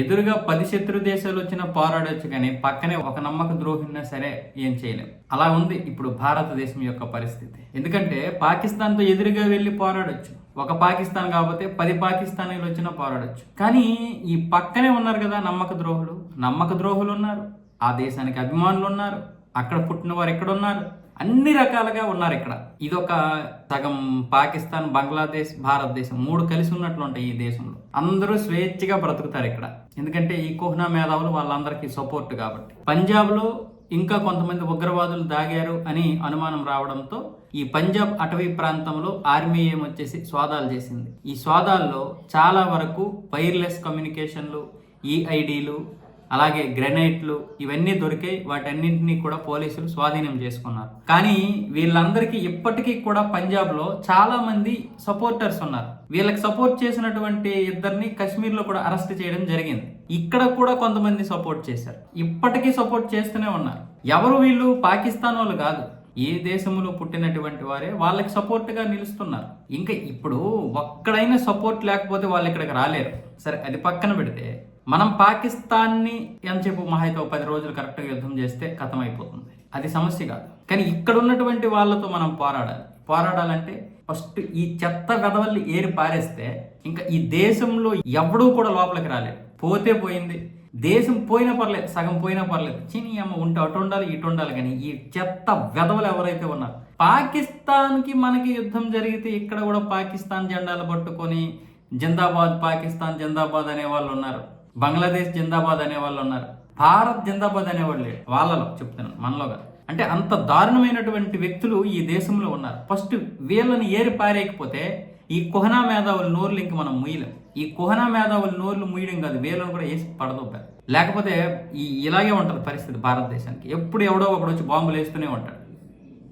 ఎదురుగా పది శత్రు దేశాలు వచ్చినా పోరాడొచ్చు కానీ పక్కనే ఒక నమ్మక ద్రోహిన్నా సరే ఏం చేయలేం. అలా ఉంది ఇప్పుడు భారతదేశం యొక్క పరిస్థితి. ఎందుకంటే పాకిస్తాన్తో ఎదురుగా వెళ్ళి పోరాడొచ్చు. ఒక పాకిస్తాన్ కాకపోతే పది పాకిస్తానీలు వచ్చినా పోరాడొచ్చు. కానీ ఈ పక్కనే ఉన్నారు కదా నమ్మక ద్రోహులు. నమ్మక ద్రోహులు ఉన్నారు ఆ దేశానికి అభిమానులు ఉన్నారు అక్కడ పుట్టిన వారు ఎక్కడున్నారు? అన్ని రకాలుగా ఉన్నారు ఇక్కడ. ఇదొక సగం పాకిస్తాన్ బంగ్లాదేశ్ భారతదేశం మూడు కలిసి ఉన్నట్లు ఉంటాయి ఈ దేశంలో. అందరూ స్వేచ్ఛగా బ్రతుకుతారు ఇక్కడ. ఎందుకంటే ఈ కోహ్నా మేధావులు వాళ్ళందరికీ సపోర్ట్ కాబట్టి. పంజాబ్లో ఇంకా కొంతమంది ఉగ్రవాదులు దాగారు అని అనుమానం రావడంతో ఈ పంజాబ్ అటవీ ప్రాంతంలో ఆర్మీ ఏమొచ్చేసి స్వాదాలు చేసింది. ఈ స్వాదాల్లో చాలా వరకు వైర్లెస్ కమ్యూనికేషన్లు ఈఐడీలు అలాగే గ్రెనైట్లు ఇవన్నీ దొరికాయి వాటన్నింటినీ కూడా పోలీసులు స్వాధీనం చేసుకున్నారు. కానీ వీళ్ళందరికీ ఇప్పటికీ కూడా పంజాబ్లో చాలా మంది సపోర్టర్స్ ఉన్నారు. వీళ్ళకి సపోర్ట్ చేసినటువంటి ఇద్దరిని కాశ్మీర్లో కూడా అరెస్ట్ చేయడం జరిగింది. ఇక్కడ కూడా కొంతమంది సపోర్ట్ చేశారు. ఇప్పటికీ సపోర్ట్ చేస్తూనే ఉన్నారు. ఎవరు వీళ్ళు? పాకిస్తాన్ వాళ్ళు కాదు. ఏ దేశంలో పుట్టినటువంటి వారే వాళ్ళకి సపోర్ట్గా నిలుస్తున్నారు. ఇంకా ఇప్పుడు ఒక్కడైనా సపోర్ట్ లేకపోతే వాళ్ళు ఇక్కడికి రాలేరు. సరే అది పక్కన పెడితే మనం పాకిస్తాన్ని అని మహాయితో పది రోజులు కరెక్ట్గా యుద్ధం చేస్తే కథం అయిపోతుంది అది సమస్య కాదు. కానీ ఇక్కడ ఉన్నటువంటి వాళ్ళతో మనం పోరాడాలి. పోరాడాలంటే ఫస్ట్ ఈ చెత్త వెదవల్ని ఏరి పారేస్తే ఇంకా ఈ దేశంలో ఎవడూ కూడా లోపలికి రాలేదు. పోతే పోయింది. దేశం పోయినా పర్లేదు సగం పోయినా పర్లేదు. చిని అమ్మ ఉంటే అటు ఉండాలి ఇటు ఉండాలి కానీ ఈ చెత్త వెధవలు ఎవరైతే ఉన్నారు పాకిస్తాన్కి మనకి యుద్ధం జరిగితే ఇక్కడ కూడా పాకిస్తాన్ జెండాలు పట్టుకొని జిందాబాద్ పాకిస్తాన్ జిందాబాద్ అనే వాళ్ళు ఉన్నారు. బంగ్లాదేశ్ జిందాబాద్ అనే వాళ్ళు ఉన్నారు. భారత్ జిందాబాద్ అనేవాళ్ళు. లేరు వాళ్ళలో చెప్తున్నాను మనలో కాదు. అంటే అంత దారుణమైనటువంటి వ్యక్తులు ఈ దేశంలో ఉన్నారు. ఫస్ట్ వీళ్ళని ఏరి పారేయకపోతే ఈ కుహనా మేధావుల నోర్లు ఇంక మనం ముయ్యలేం. ఈ కుహనా మేధావుల నోర్లు ముయ్యడం కాదు వీళ్ళని కూడా వేసి పడదొబ్బారు లేకపోతే ఈ ఇలాగే ఉంటుంది పరిస్థితి భారతదేశానికి. ఎప్పుడు ఎవడో ఒకడు వచ్చి బాంబులు వేస్తూనే ఉంటాడు.